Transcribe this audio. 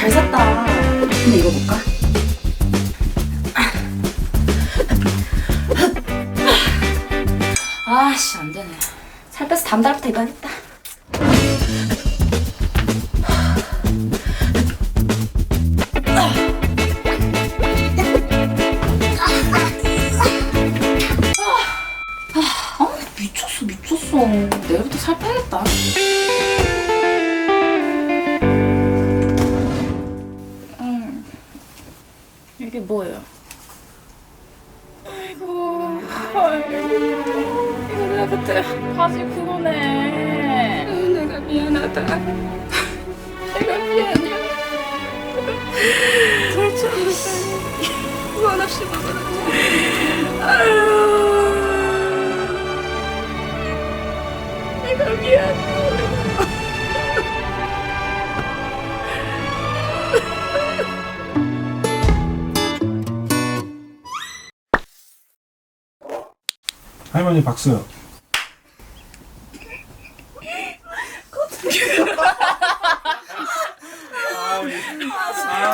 잘 샀다. 한번 입어볼까? 아씨 안 되네. 살 빼서 다음 달부터 입어야겠다. 아 미쳤어 미쳤어. 내일부터 살 빼야겠다. 이게 뭐예요? 아이고, 아이고, 이거 내가 그때 바지 그거네. 내가 미안하다. 내가 미안해. 돌쳐보다니. 원 없이. 아유. 내가 미안해. 할머니 박수. 아,